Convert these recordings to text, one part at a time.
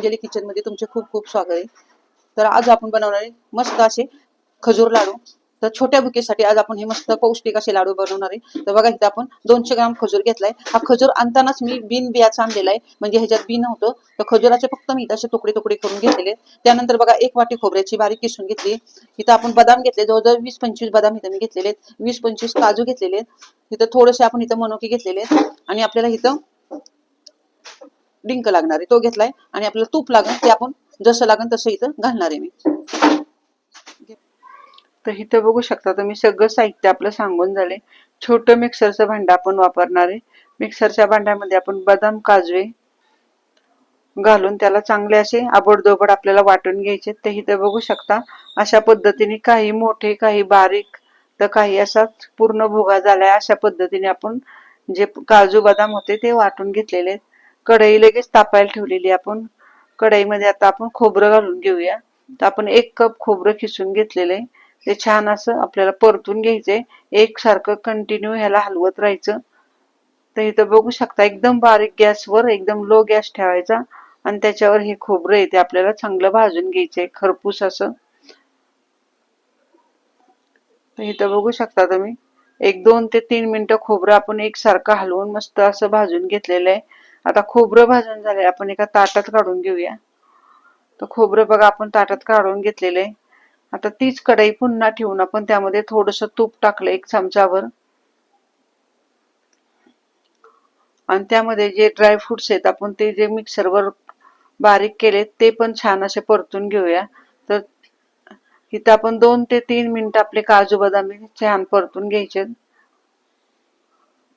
अंजली किचनमध्ये तुमचे खूप खूप स्वागत आहे. तर आज आपण बनवणार आहे मस्त असे खजूर लाडू. तर छोट्या बुकेसाठी आज आपण हे मस्त पौष्टिक असे लाडू बनवणार आहे. तर बघा इथे आपण दोनशे ग्राम खजूर घेतलाय. हा खजूर आणतानाच मी बिन बियाचा आणलेला आहे. म्हणजे ह्याच्यात बी नव्हतं. तर खजुराचे फक्त मी असे तुकडे तुकडे करून घेतलेले त्यानंतर बघा एक वाटी खोबऱ्याची बारीक किसून घेतली इथं आपण बदाम घेतले. जवळजवळ वीस पंचवीस बदाम इथं मी घेतलेले आहेत. वीस पंचवीस काजू घेतलेले आहेत. इथं थोडेसे आपण इथं मनोके घेतलेले आहेत. आणि आपल्याला इथं डिंक लागणार आहे. तो घेतलाय आणि आपल्याला तूप लागेल ते आपण जसं लागेल तसं इथं घालणार आहे मी. तर इथं बघू शकता तुम्ही सगळं साहित्य आपलं सांगून झाले छोटं मिक्सरचं भांडं आपण वापरणार आहे. मिक्सरच्या भांड्यामध्ये आपण बदाम काजवे घालून त्याला चांगले असे आबडदोबड आपल्याला वाटून घ्यायचे. ते इथं बघू शकता अशा पद्धतीने काही मोठे काही बारीक तर काही असा पूर्ण भोगा झालाय. अशा पद्धतीने आपण जे काजू बदाम होते ते वाटून घेतलेले आहेत. कढई लगेच तापायला ठेवलेली आपण. कढईमध्ये आता आपण खोबरं घालून घेऊया. तर आपण एक कप खोबरं खिसून घेतलेलं आहे. ते छान असं आपल्याला परतून घ्यायचंय. एक सारखं कंटिन्यू ह्याला हलवत राहायचं. तर इथं बघू शकता एकदम बारीक गॅसवर एकदम लो गॅस ठेवायचा. आणि त्याच्यावर हे खोबरं आहे ते आपल्याला चांगलं भाजून घ्यायचंय. खरपूस असं. तर इथं बघू शकता तुम्ही एक दोन ते तीन मिनिटं खोबरं आपण एकसारखं हलवून मस्त असं भाजून घेतलेलं आहे. आता खोबरं भाजून झालंय. आपण एका ताटात काढून घेऊया. तर खोबरं बघा आपण ताटात काढून घेतलेलं आहे. आता तीच कढई पुन्हा ठेवून आपण त्यामध्ये थोडस तूप टाकलं एक चमचावर आणि त्यामध्ये जे ड्रायफ्रुट्स आहेत आपण ते जे मिक्सरवर बारीक केले ते पण छान असे परतून घेऊया. तर इथं आपण दोन ते तीन मिनिट आपले काजू बदाम छान परतून घ्यायचे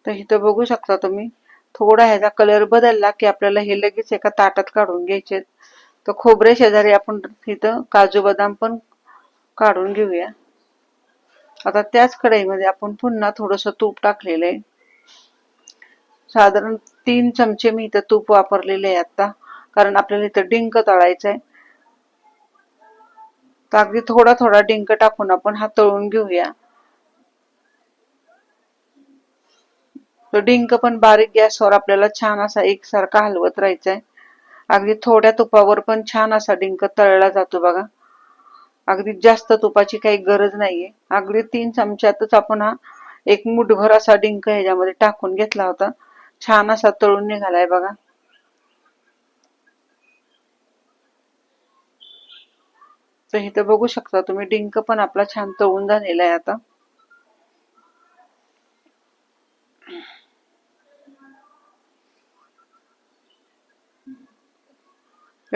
तर इथं बघू शकता तुम्ही थोडा ह्याचा कलर बदलला की आपल्याला हे लगेच एका ताटात काढून घ्यायचे तर खोबरे शेजारी आपण इथं काजू बदाम पण काढून घेऊया. आता त्याच कढईमध्ये आपण पुन्हा थोडस तूप टाकलेलं आहे. साधारण तीन चमचे मी इथं तूप वापरलेले आहे आता कारण आपल्याला इथं डिंक तळायचं आहे. तर अगदी थोडा थोडा डिंक टाकून आपण हा तळून घेऊया. तो डिंक पण बारीक गॅसवर आपल्याला छान असा एकसारखा हलवत राहायचा आहे अगदी थोड्या तुपावर पण छान असा डिंक तळला जातो बघा. अगदी जास्त तुपाची काही गरज नाहीये. अगदी तीन चमच्यातच आपण हा एक मुठभर असा डिंक ह्याच्यामध्ये टाकून घेतला होता. छान असा तळून निघालाय बघा. तर इथं बघू शकता तुम्ही डिंक पण आपला छान तळून झालेला आहे आता.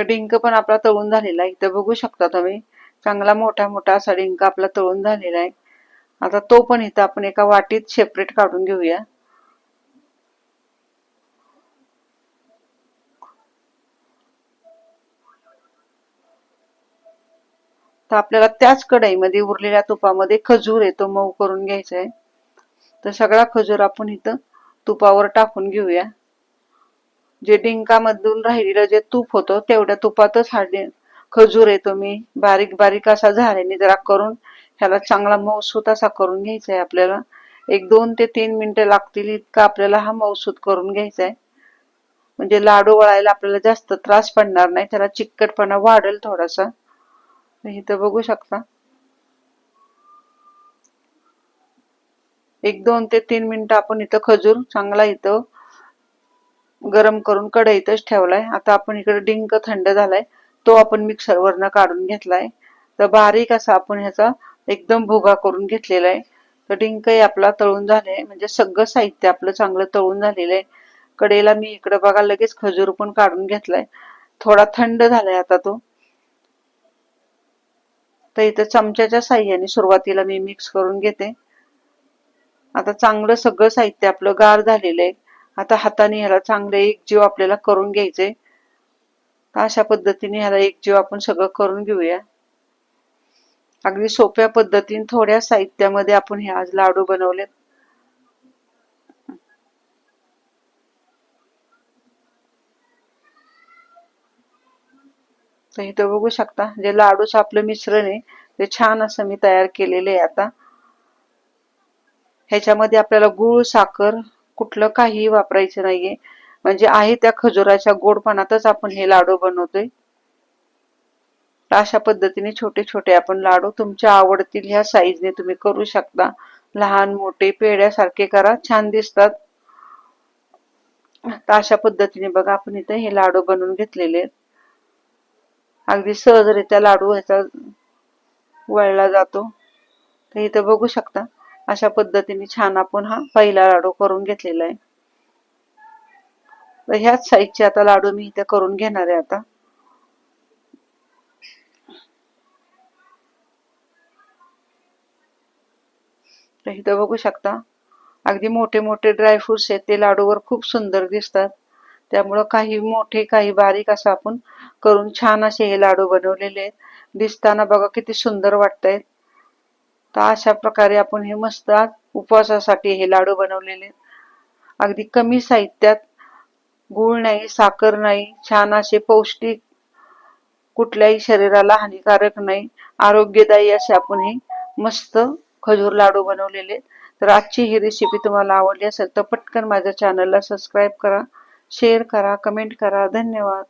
डिंक पण आपला तळून झालेला आहे. इथं बघू शकता तुम्ही. चांगला मोठा मोठा असा डिंक आपला तळून झालेला आहे. आता तो पण इथं आपण एका वाटीत सेपरेट काढून घेऊया. तर आपल्याला त्याच कढईमध्ये उरलेल्या तुपामध्ये खजूर आहे तो मऊ करून घ्यायचा आहे. तर सगळा खजूर आपण इथं तुपावर टाकून घेऊया. जे डिंकामधून राहिलेलं जे तूप होतं तेवढ्या तुपातच हा खजूर आहे तुम्ही मी बारीक बारीक असा झाल्याने जरा करून ह्याला चांगला मऊसूत असा करून घ्यायचा आहे आपल्याला. एक दोन ते तीन मिनिटं लागतील इतका आपल्याला हा मऊसूत करून घ्यायचा आहे. म्हणजे लाडू वळायला आपल्याला जास्त त्रास पडणार नाही त्याला चिकटपणा वाढेल थोडासा. इथं बघू शकता. एक दोन ते तीन मिनिटं आपण इथं खजूर चांगला इथं गरम करून कढईतच ठेवलाय. आता आपण इकडे डिंक थंड झालाय. तो आपण मिक्सरवरनं काढून घेतलाय. तर बारीक असा आपण ह्याचा एकदम भुगा करून घेतलेला आहे. तर डिंकही आपला तळून झालाय. म्हणजे सगळं साहित्य आपलं चांगलं तळून झालेलं आहे. कडेला मी इकडे बघा लगेच खजूर पण काढून घेतलाय. थोडा थंड झालाय आता तो. तर इथं चमच्याच्या साह्याने सुरुवातीला मी मिक्स करून घेते. आता चांगलं सगळं साहित्य आपलं गार झालेलं आहे. आता हाताने ह्याला चांगले एक जीव आपल्याला करून घ्यायचे. अशा पद्धतीने ह्याला एक जीव आपण सगळं करून घेऊया. अगदी सोप्या पद्धतीने थोड्या साहित्यामध्ये आपण हे आज लाडू बनवलेत. तर इथं बघू शकता जे लाडूचं आपलं मिश्रण आहे ते छान असं मी तयार केलेलं आहे आता. ह्याच्यामध्ये आपल्याला गुळ साखर कुठलं काहीही वापरायचं नाहीये. म्हणजे आहे त्या खजुराच्या गोडपणातच आपण हे लाडू बनवतोय. अशा पद्धतीने छोटे छोटे आपण लाडू तुमच्या आवडतील ह्या साईजने तुम्ही करू शकता. लहान मोठे पेड्यासारखे करा छान दिसतात. तर अशा पद्धतीने बघा आपण इथे हे लाडू बनवून घेतलेले आहेत. अगदी सहजरित्या लाडू ह्याचा वळला जातो. तर इथं बघू शकता. अशा पद्धतीने छान आपण हा पहिला लाडू करून घेतलेला आहे. तर ह्याच साईजचे आता लाडू मी इथे करून घेणार आहे आता. तर इथं बघू शकता अगदी मोठे मोठे ड्रायफ्रुट्स आहेत ते लाडूवर खूप सुंदर दिसतात. त्यामुळं काही मोठे काही बारीक असं आपण करून छान असे हे लाडू बनवलेले आहेत. दिसताना बघा किती सुंदर वाटतायत तर अशा प्रकारे आपण हे मस्त उपवासासाठी हे लाडू बनवलेले. आहेत अगदी कमी साहित्यात गूळ नाही साखर नाही छान असे पौष्टिक कुठल्याही शरीराला हानिकारक नाही आरोग्यदायी असे आपण हे मस्त खजूर लाडू बनवलेले. आहेत. तर आजची ही रेसिपी तुम्हाला आवडली असेल तर पटकन माझ्या चॅनलला सबस्क्राईब करा शेअर करा कमेंट करा. धन्यवाद.